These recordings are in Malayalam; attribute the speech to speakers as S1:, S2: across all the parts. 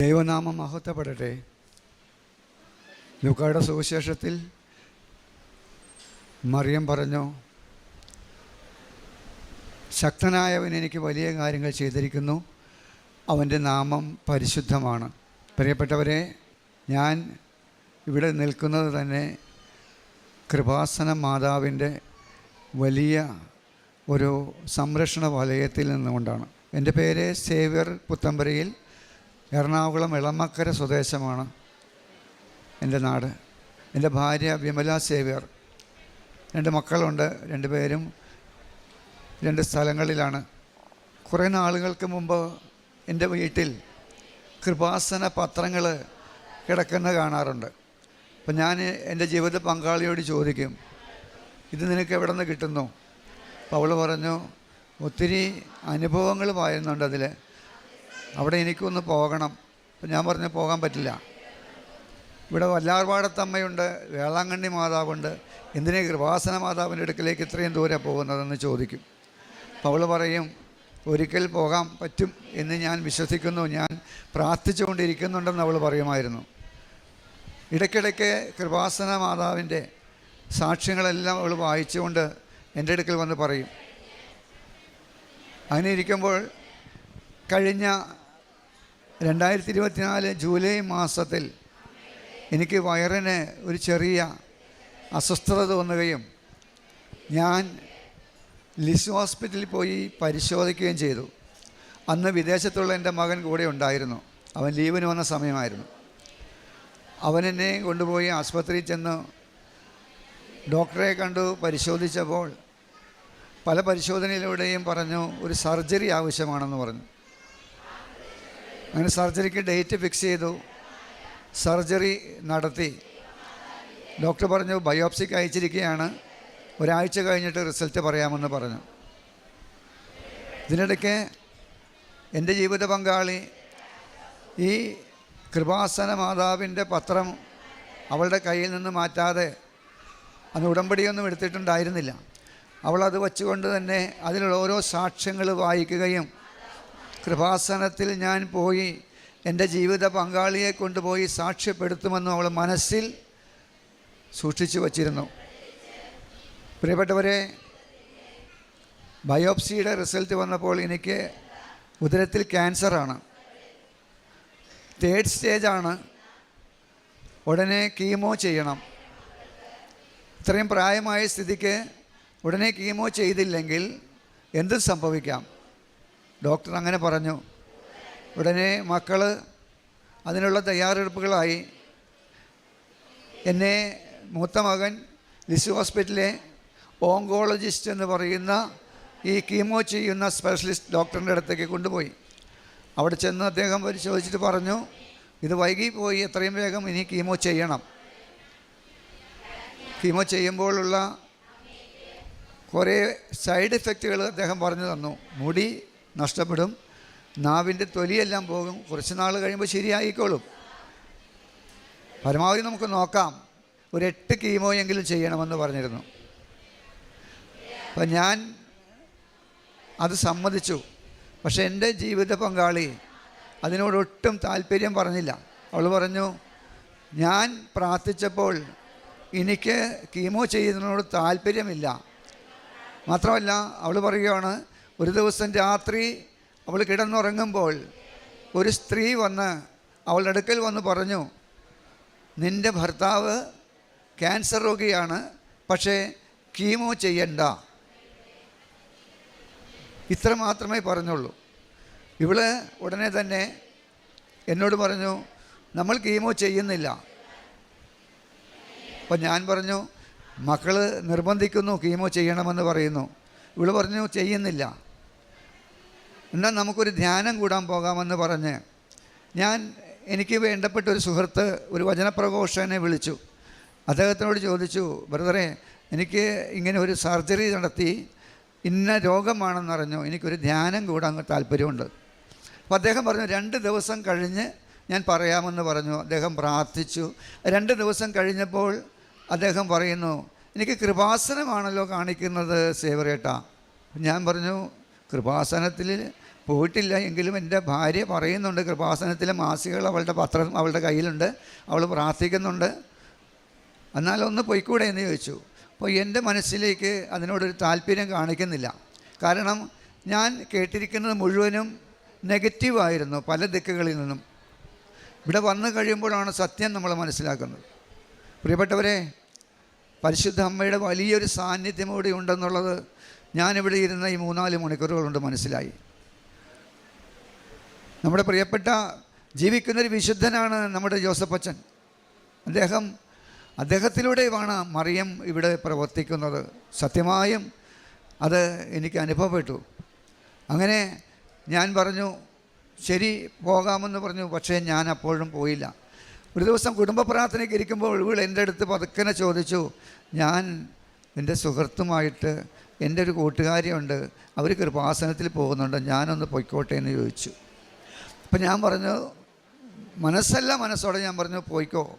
S1: ദൈവനാമം മഹത്വപ്പെടട്ടെ. ലൂക്കായുടെ സുവിശേഷത്തിൽ മറിയം പറഞ്ഞു ശക്തനായവൻ എനിക്ക് വലിയ കാര്യങ്ങൾ ചെയ്തിരിക്കുന്നു. അവന്റെ നാമം പരിശുദ്ധമാണ്. പ്രിയപ്പെട്ടവരെ ഞാൻ ഇവിടെ നിൽക്കുന്നത് തന്നെ കൃപാസന മാതാവിന്റെ വലിയ ഒരു സംരക്ഷണ വലയത്തിൽ നിന്നുകൊണ്ടാണ്. എന്റെ പേര് സേവ്യർ പുത്തമ്പരയിൽ. എറണാകുളം ഇളമക്കര സ്വദേശമാണ് എന്റെ നാട്. എന്റെ ഭാര്യ വിമല സേവ്യർ. രണ്ട് മക്കളുണ്ട് രണ്ടുപേരും രണ്ട് സ്ഥലങ്ങളിലാണ്. കുറേ നാളുകൾക്ക് മുമ്പ് എന്റെ വീട്ടിൽ കൃപാസന പത്രങ്ങൾ കിടക്കുന്ന കാണാറുണ്ട്. അപ്പം ഞാൻ എന്റെ ജീവിത പങ്കാളിയോട് ചോദിക്കും ഇത് നിനക്ക് എവിടെ നിന്ന് കിട്ടുന്നു? അപ്പോൾ അവൾ പറഞ്ഞു ഒത്തിരി അനുഭവങ്ങൾ വായുന്നുണ്ട് അതിൽ. അവിടെ എനിക്കൊന്ന് പോകണം. അപ്പം ഞാൻ പറഞ്ഞു പോകാൻ പറ്റില്ല. ഇവിടെ വല്ലാർപാടത്തമ്മയുണ്ട് വേളാങ്കണ്ണി മാതാവുണ്ട്. എന്തിനേ കൃപാസന മാതാവിന്റെ അടുക്കലേക്ക് ഇത്രയും ദൂരെ പോകുന്നതെന്ന് ചോദിക്കും. അപ്പോൾ അവൾ പറയും ഒരിക്കൽ പോകാൻ പറ്റും എന്ന് ഞാൻ വിശ്വസിക്കുന്നു. ഞാൻ പ്രാർത്ഥിച്ചുകൊണ്ടിരിക്കുന്നുണ്ടെന്ന് അവൾ പറയുമായിരുന്നു. ഇടയ്ക്കിടയ്ക്ക് കൃപാസന മാതാവിന്റെ സാക്ഷ്യങ്ങളെല്ലാം അവൾ വായിച്ചുകൊണ്ട് എന്റെ അടുക്കൽ വന്ന് പറയും. അങ്ങനെ ഇരിക്കുമ്പോൾ കഴിഞ്ഞ രണ്ടായിരത്തി ഇരുപത്തിനാല് ജൂലൈ മാസത്തിൽ എനിക്ക് വയറിന് ഒരു ചെറിയ അസ്വസ്ഥത തോന്നുകയും ഞാൻ ലിസ് ഹോസ്പിറ്റലിൽ പോയി പരിശോധിക്കുകയും ചെയ്തു. അന്ന് വിദേശത്തുള്ള എന്റെ മകൻ കൂടെ ഉണ്ടായിരുന്നു. അവൻ ലീവിന് വന്ന സമയമായിരുന്നു. അവൻ എന്നെ കൊണ്ടുപോയി ആശുപത്രിയിൽ ചെന്ന് ഡോക്ടറെ കണ്ടു പരിശോധിച്ചപ്പോൾ പല പരിശോധനയിലൂടെയും പറഞ്ഞു ഒരു സർജറി ആവശ്യമാണെന്ന് പറഞ്ഞു. അങ്ങനെ സർജറിക്ക് ഡേറ്റ് ഫിക്സ് ചെയ്തു. സർജറി നടത്തി. ഡോക്ടർ പറഞ്ഞു ബയോപ്സിക്ക് അയച്ചിരിക്കുകയാണ്. ഒരാഴ്ച കഴിഞ്ഞിട്ട് റിസൾട്ട് പറയാമെന്ന് പറഞ്ഞു. ഇതിനിടയ്ക്ക് എന്റെ ജീവിത പങ്കാളി ഈ കൃപാസന മാതാവിന്റെ പത്രം അവളുടെ കയ്യിൽ നിന്ന് മാറ്റാതെ അന്ന് ഉടമ്പടിയൊന്നും എടുത്തിട്ടുണ്ടായിരുന്നില്ല. അവളത് വച്ചുകൊണ്ട് തന്നെ അതിലുള്ള ഓരോ സാക്ഷ്യങ്ങൾ വായിക്കുകയും കൃപാസനത്തിൽ ഞാൻ പോയി എന്റെ ജീവിത പങ്കാളിയെ കൊണ്ടുപോയി സാക്ഷ്യപ്പെടുത്തുമെന്നും അവൾ മനസ്സിൽ സൂക്ഷിച്ചു വച്ചിരുന്നു. പ്രിയപ്പെട്ടവരെ ബയോപ്സിയുടെ റിസൾട്ട് വന്നപ്പോൾ എനിക്ക് ഉദരത്തിൽ ക്യാൻസറാണ്. തേർഡ് സ്റ്റേജാണ്. ഉടനെ കീമോ ചെയ്യണം. ഇത്രയും പ്രായമായ സ്ഥിതിക്ക് ഉടനെ കീമോ ചെയ്തില്ലെങ്കിൽ എന്തും സംഭവിക്കാം. ഡോക്ടർ അങ്ങനെ പറഞ്ഞു. ഉടനെ മക്കൾ അതിനുള്ള തയ്യാറെടുപ്പുകളായി. എന്നെ മൂത്ത മകൻ ലിസു ഹോസ്പിറ്റലിലെ ഓങ്കോളജിസ്റ്റ് എന്ന് പറയുന്ന ഈ കീമോ ചെയ്യുന്ന സ്പെഷ്യലിസ്റ്റ് ഡോക്ടറിന്റെ അടുത്തേക്ക് കൊണ്ടുപോയി. അവിടെ ചെന്ന് അദ്ദേഹം പരിശോധിച്ചിട്ട് പറഞ്ഞു ഇത് വൈകി പോയി എത്രയും വേഗം ഇനി കീമോ ചെയ്യണം. കീമോ ചെയ്യുമ്പോഴുള്ള കുറേ സൈഡ് ഇഫക്റ്റുകൾ അദ്ദേഹം പറഞ്ഞു തന്നു. മുടി നഷ്ടപ്പെടും. നാവിന്റെ തൊലിയെല്ലാം പോകും. കുറച്ച് നാൾ കഴിയുമ്പോൾ ശരിയായിക്കോളും. പരമാവധി നമുക്ക് നോക്കാം. ഒരു എട്ട് കീമോയെങ്കിലും ചെയ്യണമെന്ന് പറഞ്ഞിരുന്നു. അപ്പം ഞാൻ അത് സമ്മതിച്ചു. പക്ഷേ എന്റെ ജീവിത പങ്കാളി അതിനോടൊട്ടും താല്പര്യം പറഞ്ഞില്ല. അവൾ പറഞ്ഞു ഞാൻ പ്രാർത്ഥിച്ചപ്പോൾ എനിക്ക് കീമോ ചെയ്യുന്നതിനോട് താല്പര്യമില്ല. മാത്രമല്ല അവൾ പറയുകയാണ് ഒരു ദിവസം രാത്രി അവൾ കിടന്നുറങ്ങുമ്പോൾ ഒരു സ്ത്രീ വന്ന് അവളുടെ അടുക്കൽ വന്ന് പറഞ്ഞു നിന്റെ ഭർത്താവ് ക്യാൻസർ രോഗിയാണ് പക്ഷേ കീമോ ചെയ്യണ്ട. ഇത്ര മാത്രമേ പറഞ്ഞുള്ളൂ. ഇവൾ ഉടനെ തന്നെ എന്നോട് പറഞ്ഞു നമ്മൾ കീമോ ചെയ്യുന്നില്ല. അപ്പം ഞാൻ പറഞ്ഞു മക്കൾ നിർബന്ധിക്കുന്നു കീമോ ചെയ്യണമെന്ന് പറയുന്നു. ഇവൾ പറഞ്ഞു ചെയ്യുന്നില്ല. എന്നാൽ നമുക്കൊരു ധ്യാനം കൂടാൻ പോകാമെന്ന് പറഞ്ഞ് ഞാൻ എനിക്ക് വേണ്ടപ്പെട്ട ഒരു സുഹൃത്ത് ഒരു വചനപ്രഘോഷനെ വിളിച്ചു. അദ്ദേഹത്തിനോട് ചോദിച്ചു ബ്രദറെ എനിക്ക് ഇങ്ങനെ ഒരു സർജറി നടത്തി ഇന്ന രോഗമാണെന്നറിഞ്ഞു എനിക്കൊരു ധ്യാനം കൂടാൻ താല്പര്യമുണ്ട്. അപ്പോൾ അദ്ദേഹം പറഞ്ഞു രണ്ട് ദിവസം കഴിഞ്ഞ് ഞാൻ പറയാമെന്ന് പറഞ്ഞു. അദ്ദേഹം പ്രാർത്ഥിച്ചു. രണ്ട് ദിവസം കഴിഞ്ഞപ്പോൾ അദ്ദേഹം പറയുന്നു എനിക്ക് കൃപാസനമാണല്ലോ കാണിക്കുന്നത് സേവറേട്ട ഞാൻ പറഞ്ഞു കൃപാസനത്തിൽ പോയിട്ടില്ല എങ്കിലും എന്റെ ഭാര്യ പറയുന്നുണ്ട് കൃപാസനത്തിലെ മാസികകൾ അവളുടെ പത്രം അവളുടെ കയ്യിലുണ്ട് അവൾ പ്രാർത്ഥിക്കുന്നുണ്ട്. എന്നാലൊന്ന് പൊയ്ക്കൂടെ? എന്ന് ചോദിച്ചു. അപ്പോൾ എന്റെ മനസ്സിലേക്ക് അതിനോടൊരു താല്പര്യം കാണിക്കുന്നില്ല. കാരണം ഞാൻ കേട്ടിരിക്കുന്നത് മുഴുവനും നെഗറ്റീവായിരുന്നു പല ദിക്കുകളിൽ നിന്നും. ഇവിടെ വന്നു കഴിയുമ്പോഴാണ് സത്യം നമ്മൾ മനസ്സിലാക്കുന്നത്. പ്രിയപ്പെട്ടവരെ പരിശുദ്ധ അമ്മയുടെ വലിയൊരു സാന്നിധ്യം കൂടി ഉണ്ടെന്നുള്ളത് ഞാനിവിടെ ഇരുന്ന ഈ മൂന്നാൽ മണിക്കൂറുകൾ കൊണ്ട് മനസ്സിലായി. നമ്മുടെ പ്രിയപ്പെട്ട ജീവിക്കുന്നൊരു വിശുദ്ധനാണ് നമ്മുടെ ജോസഫ് അച്ഛൻ. അദ്ദേഹം അദ്ദേഹത്തിലൂടെയുമാണ് മറിയം ഇവിടെ പ്രവർത്തിക്കുന്നത്. സത്യമായും അത് എനിക്ക് അനുഭവപ്പെട്ടു. അങ്ങനെ ഞാൻ പറഞ്ഞു ശരി പോകാമെന്ന് പറഞ്ഞു. പക്ഷേ ഞാൻ അപ്പോഴും പോയില്ല. ഒരു ദിവസം കുടുംബ പ്രാർത്ഥനയ്ക്ക് ഇരിക്കുമ്പോൾ ഇവൾ എന്റെ അടുത്ത് പതുക്കനെ ചോദിച്ചു ഞാൻ എന്റെ സുഹൃത്തുമായിട്ട് എന്റെ ഒരു കൂട്ടുകാരിയുണ്ട് അവർ കൃപാസനത്തിൽ പോകുന്നുണ്ട് ഞാനൊന്ന് പൊയ്ക്കോട്ടെ എന്ന് ചോദിച്ചു. അപ്പം ഞാൻ പറഞ്ഞു മനസ്സല്ല മനസ്സോടെ ഞാൻ പറഞ്ഞു പോയിക്കോ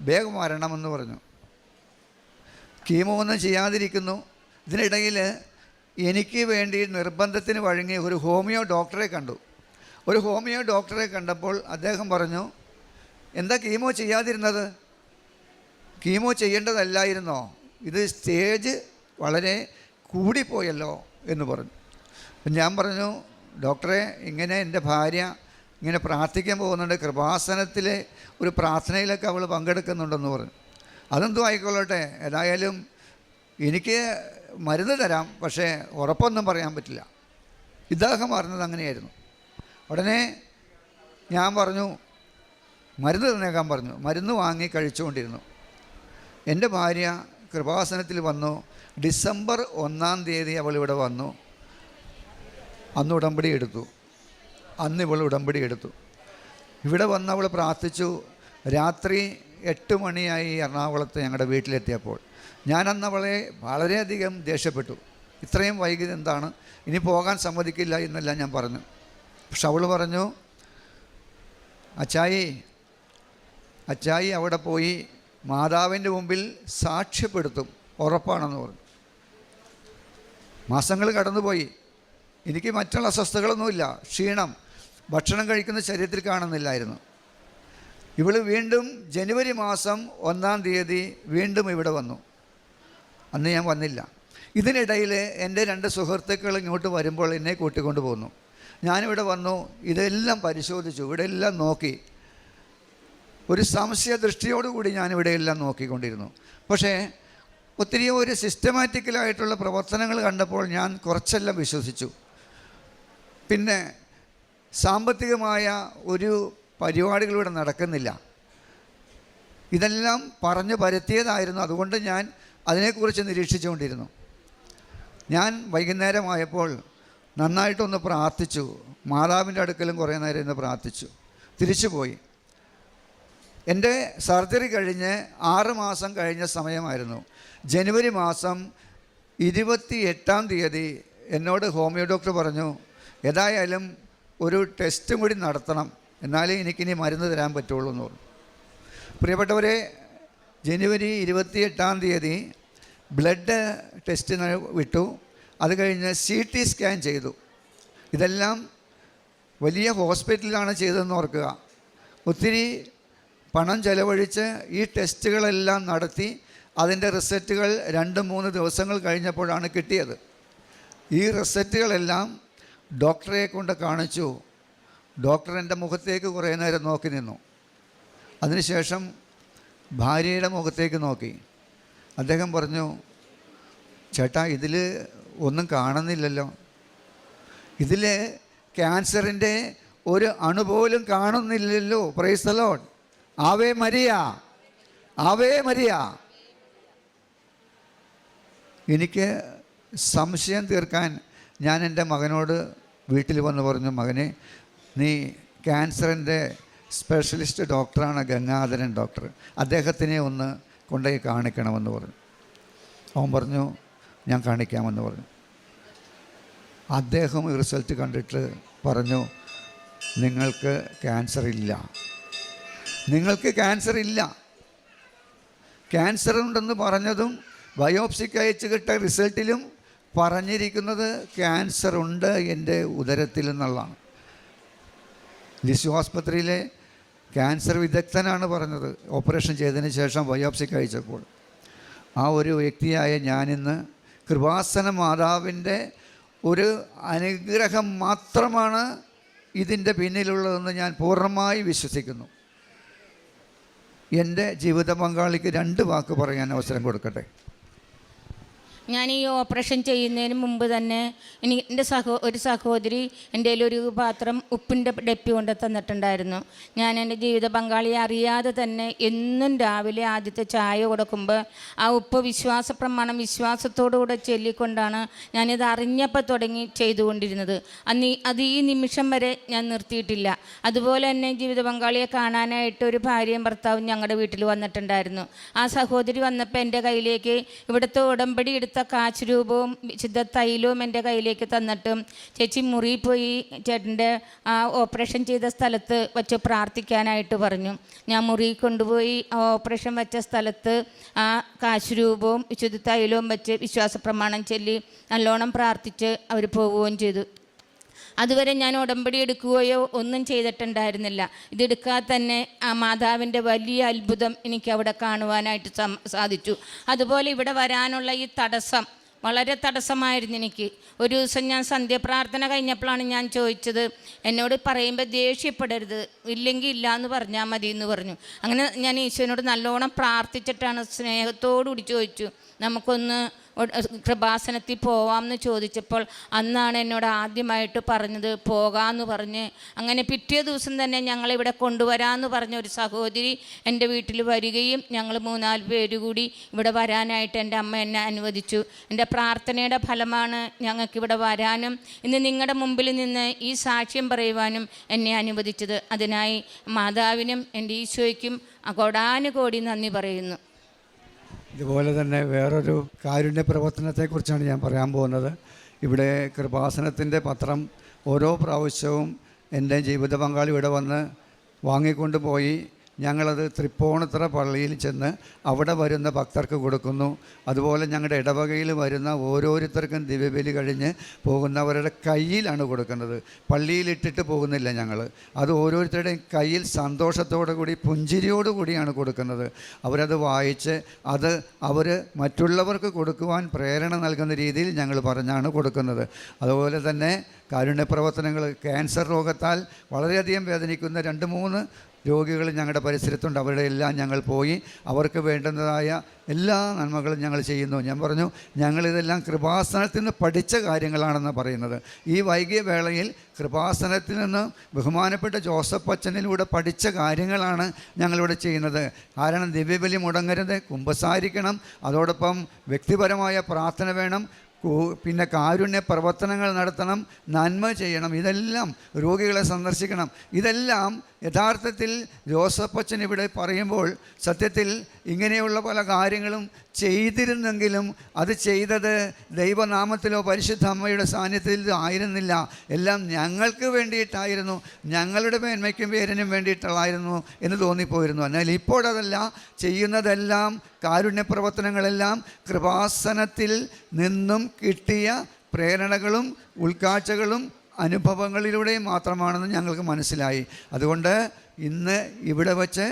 S1: വേഗം വരണമെന്ന് പറഞ്ഞു. കീമോ ഒന്നും ചെയ്യാതിരിക്കുന്നു. ഇതിനിടയിൽ എനിക്ക് വേണ്ടി നിർബന്ധത്തിന് വഴങ്ങി ഒരു ഹോമിയോ ഡോക്ടറെ കണ്ടു. ഒരു ഹോമിയോ ഡോക്ടറെ കണ്ടപ്പോൾ അദ്ദേഹം പറഞ്ഞു എന്താ കീമോ ചെയ്യാതിരുന്നത്? കീമോ ചെയ്യേണ്ടതല്ലായിരുന്നോ? ഇത് സ്റ്റേജ് വളരെ കൂടിപ്പോയല്ലോ എന്ന് പറഞ്ഞു. ഞാൻ പറഞ്ഞു ഡോക്ടറെ ഇങ്ങനെ എന്റെ ഭാര്യ ഇങ്ങനെ പ്രാർത്ഥിക്കാൻ പോകുന്നുണ്ട് കൃപാസനത്തിലെ ഒരു പ്രാർത്ഥനയിലൊക്കെ അവൾ പങ്കെടുക്കുന്നുണ്ടെന്ന് പറഞ്ഞു. അതെന്തോ ആയിക്കൊള്ളട്ടെ ഏതായാലും എനിക്ക് മരുന്ന് തരാം പക്ഷേ ഉറപ്പൊന്നും പറയാൻ പറ്റില്ല. ഇദ്ദേഹം പറഞ്ഞത് അങ്ങനെയായിരുന്നു. ഉടനെ ഞാൻ പറഞ്ഞു മരുന്ന് തന്നേക്കാൻ പറഞ്ഞു മരുന്ന് വാങ്ങി കഴിച്ചുകൊണ്ടിരുന്നു. എന്റെ ഭാര്യ കൃപാസനത്തിൽ വന്നു. ഡിസംബർ ഒന്നാം തീയതി അവൾ ഇവിടെ വന്നു. അന്ന് ഉടമ്പടി എടുത്തു. അന്ന് ഇവൾ ഉടമ്പടി എടുത്തു. ഇവിടെ വന്ന് അവൾ പ്രാർത്ഥിച്ചു. രാത്രി എട്ട് മണിയായി എറണാകുളത്ത് ഞങ്ങളുടെ വീട്ടിലെത്തിയപ്പോൾ. ഞാനന്ന് അവളെ വളരെയധികം ദേഷ്യപ്പെട്ടു. ഇത്രയും വൈകിയത് എന്താണ്? ഇനി പോകാൻ സമ്മതിക്കില്ല എന്നെല്ലാം ഞാൻ പറഞ്ഞു. പക്ഷെ അവൾ പറഞ്ഞു അച്ചായി അച്ചായി അവിടെ പോയി മാതാവിന്റെ മുമ്പിൽ സാക്ഷ്യപ്പെടുത്തും. ഉറപ്പാണെന്ന് പറഞ്ഞു. മാസങ്ങൾ കടന്നുപോയി. എനിക്ക് മറ്റുള്ള അസ്വസ്ഥതകളൊന്നുമില്ല ക്ഷീണം. ഭക്ഷണം കഴിക്കുന്ന ശരീരത്തിൽ കാണുന്നില്ലായിരുന്നു. ഇവൾ വീണ്ടും ജനുവരി മാസം ഒന്നാം തീയതി വീണ്ടും ഇവിടെ വന്നു. അന്ന് ഞാൻ വന്നില്ല. ഇതിനിടയിൽ എന്റെ രണ്ട് സുഹൃത്തുക്കൾ ഇങ്ങോട്ട് വരുമ്പോൾ എന്നെ കൂട്ടിക്കൊണ്ട് പോന്നു. ഞാനിവിടെ വന്നു. ഇതെല്ലാം പരിശോധിച്ചു. ഇവിടെ എല്ലാം നോക്കി. ഒരു സംശയ ദൃഷ്ടിയോടുകൂടി ഞാനിവിടെ എല്ലാം നോക്കിക്കൊണ്ടിരുന്നു. പക്ഷേ ഒത്തിരി ഒരു സിസ്റ്റമാറ്റിക്കലായിട്ടുള്ള പ്രവർത്തനങ്ങൾ കണ്ടപ്പോൾ ഞാൻ കുറച്ചെല്ലാം വിശ്വസിച്ചു. പിന്നെ സാമ്പത്തികമായ ഒരു പരിപാടികൾ ഇവിടെ നടക്കുന്നില്ല. ഇതെല്ലാം പറഞ്ഞു പരത്തിയതായിരുന്നു. അതുകൊണ്ട് ഞാൻ അതിനെക്കുറിച്ച് നിരീക്ഷിച്ചുകൊണ്ടിരുന്നു. ഞാൻ വൈകുന്നേരമായപ്പോൾ നന്നായിട്ടൊന്ന് പ്രാർത്ഥിച്ചു. മാതാവിന്റെ അടുക്കലും കുറേ നേരം ഇന്ന് പ്രാർത്ഥിച്ചു. തിരിച്ചു പോയി എന്റെ സർജറി കഴിഞ്ഞ് ആറ് മാസം കഴിഞ്ഞ സമയമായിരുന്നു. ജനുവരി മാസം ഇരുപത്തി എട്ടാം തീയതി എന്നോട് ഹോമിയോ ഡോക്ടർ പറഞ്ഞു ഏതായാലും ഒരു ടെസ്റ്റും കൂടി നടത്തണം എന്നാലേ എനിക്കിനി മരുന്ന് തരാൻ പറ്റുള്ളൂ എന്ന് പറഞ്ഞു. പ്രിയപ്പെട്ടവരെ ജനുവരി ഇരുപത്തി എട്ടാം തീയതി ബ്ലഡ് ടെസ്റ്റിന് വിട്ടു. അത് കഴിഞ്ഞ് സി ടി സ്കാൻ ചെയ്തു. ഇതെല്ലാം വലിയ ഹോസ്പിറ്റലിലാണ് ചെയ്തതെന്ന് ഓർക്കുക. ഒത്തിരി പണം ചെലവഴിച്ച് ഈ ടെസ്റ്റുകളെല്ലാം നടത്തി അതിന്റെ റിസൾട്ടുകൾ രണ്ട് മൂന്ന് ദിവസങ്ങൾ കഴിഞ്ഞപ്പോഴാണ് കിട്ടിയത്. ഈ റിസൾട്ടുകളെല്ലാം ഡോക്ടറെ കൊണ്ട് കാണിച്ചു. ഡോക്ടർ എന്റെ മുഖത്തേക്ക് കുറേ നേരം നോക്കി നിന്നു. അതിനുശേഷം ഭാര്യയുടെ മുഖത്തേക്ക് നോക്കി. അദ്ദേഹം പറഞ്ഞു ചേട്ടാ ഇതിൽ ഒന്നും കാണുന്നില്ലല്ലോ. ഇതിൽ ക്യാൻസറിന്റെ ഒരു അണുപോലും കാണുന്നില്ലല്ലോ പ്രൈസലോൺ. Ave Maria Ave Maria. എനിക്ക് സംശയം തീർക്കാൻ ഞാൻ എന്റെ മകനോട് വീട്ടിൽ വന്ന് പറഞ്ഞു മകനെ നീ ക്യാൻസറിന്റെ സ്പെഷ്യലിസ്റ്റ് ഡോക്ടറാണ് ഗംഗാധരൻ ഡോക്ടർ. അദ്ദേഹത്തിനെ ഒന്ന് കൊണ്ടുപോയി കാണിക്കണമെന്ന് പറഞ്ഞു. അവൻ പറഞ്ഞു ഞാൻ കാണിക്കാമെന്ന് പറഞ്ഞു. അദ്ദേഹം റിസൾട്ട് കണ്ടിട്ട് പറഞ്ഞു നിങ്ങൾക്ക് ക്യാൻസർ ഇല്ല നിങ്ങൾക്ക് ക്യാൻസർ ഇല്ല. ക്യാൻസർ ഉണ്ടെന്ന് പറഞ്ഞതും ബയോപ്സിക്ക് അയച്ചു കിട്ട റിസൾട്ടിലും പറഞ്ഞിരിക്കുന്നത് ക്യാൻസർ ഉണ്ട് എന്റെ ഉദരത്തിൽ എന്നുള്ളതാണ്. ലിസു ആസ്പത്രിയിലെ ക്യാൻസർ വിദഗ്ധനാണ് പറഞ്ഞത്. ഓപ്പറേഷൻ ചെയ്തതിന് ശേഷം ബയോപ്സിക്ക് അയച്ചപ്പോൾ. ആ ഒരു വ്യക്തിയായ ഞാനിന്ന് കൃപാസന മാതാവിന്റെ ഒരു അനുഗ്രഹം മാത്രമാണ് ഇതിന്റെ പിന്നിലുള്ളതെന്ന് ഞാൻ പൂർണമായി വിശ്വസിക്കുന്നു. എന്റെ ജീവിത പങ്കാളിക്ക് രണ്ട് വാക്ക് പറയാൻ അവസരം കൊടുക്കട്ടെ?
S2: ഞാൻ ഈ ഓപ്പറേഷൻ ചെയ്യുന്നതിന് മുമ്പ് തന്നെ എനിക്ക് എന്റെ സഹോ ഒരു സഹോദരി എന്റെ ഒരു പാത്രം ഉപ്പിന്റെ ഡപ്പി കൊണ്ട് തന്നിട്ടുണ്ടായിരുന്നു. ഞാൻ എന്റെ ജീവിത പങ്കാളിയെ അറിയാതെ തന്നെ എന്നും രാവിലെ ആദ്യത്തെ ചായ കൊടുക്കുമ്പോൾ ആ ഉപ്പ് വിശ്വാസ പ്രമാണം വിശ്വാസത്തോടുകൂടെ ചൊല്ലിക്കൊണ്ടാണ് ഞാനിത് അറിഞ്ഞപ്പോൾ തുടങ്ങി ചെയ്തുകൊണ്ടിരുന്നത്. അന്ന് അത് ഈ നിമിഷം വരെ ഞാൻ നിർത്തിയിട്ടില്ല. അതുപോലെ തന്നെ ജീവിത പങ്കാളിയെ കാണാനായിട്ട് ഒരു ഭാര്യയും ഭർത്താവും ഞങ്ങളുടെ വീട്ടിൽ വന്നിട്ടുണ്ടായിരുന്നു. ആ സഹോദരി വന്നപ്പോൾ എന്റെ കയ്യിലേക്ക് ഇവിടുത്തെ ഉടമ്പടി എടുത്ത കാശ് രൂപവും വിശുദ്ധ തൈലവും എന്റെ കയ്യിലേക്ക് തന്നിട്ടും ചേച്ചി മുറി പോയി ചേട്ടന്റെ ആ ഓപ്പറേഷൻ ചെയ്ത സ്ഥലത്ത് വച്ച് പ്രാർത്ഥിക്കാനായിട്ട് പറഞ്ഞു. ഞാൻ മുറി കൊണ്ടുപോയി ആ ഓപ്പറേഷൻ വെച്ച സ്ഥലത്ത് ആ കാശ് രൂപവും വിശുദ്ധ തൈലവും വെച്ച് വിശ്വാസ പ്രമാണം ചൊല്ലി നല്ലോണം പ്രാർത്ഥിച്ച് അവർ പോവുകയും ചെയ്തു. അതുവരെ ഞാൻ ഉടമ്പടി എടുക്കുകയോ ഒന്നും ചെയ്തിട്ടുണ്ടായിരുന്നില്ല. ഇതെടുക്കാതെ തന്നെ ആ മാതാവിന്റെ വലിയ അത്ഭുതം എനിക്ക് അവിടെ കാണുവാനായിട്ട് സാധിച്ചു. അതുപോലെ ഇവിടെ വരാനുള്ള ഈ തടസ്സം വളരെ തടസ്സമായിരുന്നു എനിക്ക്. ഒരു ദിവസം ഞാൻ സന്ധ്യപ്രാർത്ഥന കഴിഞ്ഞപ്പോഴാണ് ഞാൻ ചോദിച്ചത് എന്നോട് പറയുമ്പോൾ ദേഷ്യപ്പെടരുത് ഇല്ലെങ്കിൽ ഇല്ല എന്ന് പറഞ്ഞാൽ മതി എന്ന് പറഞ്ഞു. അങ്ങനെ ഞാൻ ഈശോനോട് നല്ലോണം പ്രാർത്ഥിച്ചിട്ടാണ് സ്നേഹത്തോടുകൂടി ചോദിച്ചു നമുക്കൊന്ന് കൃപാസനത്തിൽ പോവാമെന്ന് ചോദിച്ചപ്പോൾ അന്നാണ് എന്നോട് ആദ്യമായിട്ട് പറഞ്ഞത് പോകാമെന്ന് പറഞ്ഞ്. അങ്ങനെ പിറ്റേ ദിവസം തന്നെ ഞങ്ങളിവിടെ കൊണ്ടുവരാമെന്ന് പറഞ്ഞ ഒരു സഹോദരി എന്റെ വീട്ടിൽ വരികയും ഞങ്ങൾ മൂന്നാൽ പേര് കൂടി ഇവിടെ വരാനായിട്ട് എന്റെ അമ്മ എന്നെ അനുവദിച്ചു. എന്റെ പ്രാർത്ഥനയുടെ ഫലമാണ് ഞങ്ങൾക്കിവിടെ വരാനും ഇന്ന് നിങ്ങളുടെ മുമ്പിൽ നിന്ന് ഈ സാക്ഷ്യം പറയുവാനും എന്നെ അനുവദിച്ചത്. അതിനായി മാതാവിനും എന്റെ ഈശോയ്ക്കും കോടാനുകോടി നന്ദി പറയുന്നു.
S1: ഇതുപോലെ തന്നെ വേറൊരു കാരുണ്യ പ്രവർത്തനത്തെക്കുറിച്ചാണ് ഞാൻ പറയാൻ പോകുന്നത്. ഇവിടെ കൃപാസനത്തിന്റെ പത്രം ഓരോ പ്രാവശ്യവും എന്റെ ജീവിത പങ്കാളി ഇവിടെ വന്ന് വാങ്ങിക്കൊണ്ട് പോയി. ഞങ്ങളത് തൃപ്പൂണിത്തറ പള്ളിയിൽ ചെന്ന് അവിടെ വരുന്ന ഭക്തർക്ക് കൊടുക്കുന്നു. അതുപോലെ ഞങ്ങളുടെ ഇടവകയിൽ വരുന്ന ഓരോരുത്തർക്കും ദിവ്യബലി കഴിഞ്ഞ് പോകുന്നവരുടെ കയ്യിലാണ് കൊടുക്കുന്നത്. പള്ളിയിലിട്ടിട്ട് പോകുന്നില്ല ഞങ്ങൾ അത് ഓരോരുത്തരുടെയും കയ്യിൽ സന്തോഷത്തോടു കൂടി പുഞ്ചിരിയോടു കൂടിയാണ് കൊടുക്കുന്നത്. അവരത് വായിച്ച് അത് അവർ മറ്റുള്ളവർക്ക് കൊടുക്കുവാൻ പ്രേരണ നൽകുന്ന രീതിയിൽ ഞങ്ങൾ പറഞ്ഞാണ് കൊടുക്കുന്നത്. അതുപോലെ തന്നെ കാരുണ്യ പ്രവർത്തനങ്ങൾ ക്യാൻസർ രോഗത്താൽ വളരെയധികം വേദനിക്കുന്ന രണ്ട് മൂന്ന് രോഗികൾ ഞങ്ങളുടെ പരിസരത്തുണ്ട്. അവരുടെ എല്ലാം ഞങ്ങൾ പോയി അവർക്ക് വേണ്ടുന്നതായ എല്ലാ നന്മകളും ഞങ്ങൾ ചെയ്യുന്നു. ഞാൻ പറഞ്ഞു ഞങ്ങളിതെല്ലാം കൃപാസനത്തിൽ നിന്ന് പഠിച്ച കാര്യങ്ങളാണെന്ന് പറയുന്നത്. ഈ വൈകിയ വേളയിൽ കൃപാസനത്തിൽ നിന്ന് ബഹുമാനപ്പെട്ട ജോസഫ് അച്ഛനിലൂടെ പഠിച്ച കാര്യങ്ങളാണ് ഞങ്ങളിവിടെ ചെയ്യുന്നത്. കാരണം ദിവ്യബലി മുടങ്ങരുത് കുമ്പസാരിക്കണം. അതോടൊപ്പം വ്യക്തിപരമായ പ്രാർത്ഥന വേണം. പിന്നെ കാരുണ്യ പ്രവർത്തനങ്ങൾ നടത്തണം നന്മ ചെയ്യണം ഇതെല്ലാം രോഗികളെ സന്ദർശിക്കണം. ഇതെല്ലാം യഥാർത്ഥത്തിൽ ജോസഫച്ചൻ ഇവിടെ പറയുമ്പോൾ സത്യത്തിൽ ഇങ്ങനെയുള്ള പല കാര്യങ്ങളും ചെയ്തിരുന്നെങ്കിലും അത് ചെയ്തത് ദൈവനാമത്തിലോ പരിശുദ്ധ അമ്മയുടെ സാന്നിധ്യത്തിൽ ആയിരുന്നില്ല. എല്ലാം ഞങ്ങൾക്ക് വേണ്ടിയിട്ടായിരുന്നു. ഞങ്ങളുടെ മേന്മയ്ക്കും പേരിനും വേണ്ടിയിട്ടുള്ളായിരുന്നു എന്ന് തോന്നിപ്പോയിരുന്നു. എന്നാൽ ഇപ്പോഴതല്ല ചെയ്യുന്നതെല്ലാം കാരുണ്യ പ്രവർത്തനങ്ങളെല്ലാം കൃപാസനത്തിൽ നിന്നും കിട്ടിയ പ്രേരണകളും ഉൾക്കാഴ്ചകളും അനുഭവങ്ങളിലൂടെ മാത്രമാണെന്ന് ഞങ്ങൾക്ക് മനസ്സിലായി. അതുകൊണ്ട് ഇന്ന് ഇവിടെ വച്ച്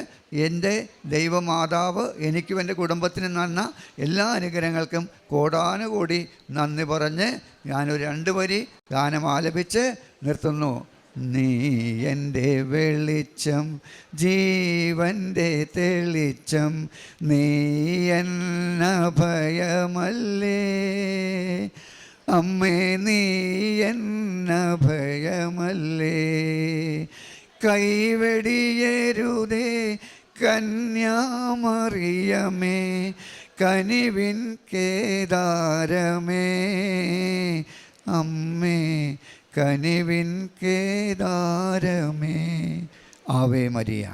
S1: എന്റെ ദൈവമാതാവ് എനിക്കും എന്റെ കുടുംബത്തിന് നന്ന എല്ലാ അനുഗ്രഹങ്ങൾക്കും കോടാനുകൂടി നന്ദി പറഞ്ഞ് ഞാനൊരു രണ്ട് വരി ഗാനം ആലപിച്ച് നിർത്തുന്നു. നീ എന്റെ വെളിച്ചം ജീവന്റെ തെളിച്ചം നീ എന്ന ഭയമല്ലേ? അമ്മേ നീ എന്ന ഭയമല്ലേ? കൈവെടിയരുതേ കന്യാമറിയമേ കനിവിൻ കേദാരമേ. അമ്മേ കനിവിൻ കേദാരമേ. Ave Maria.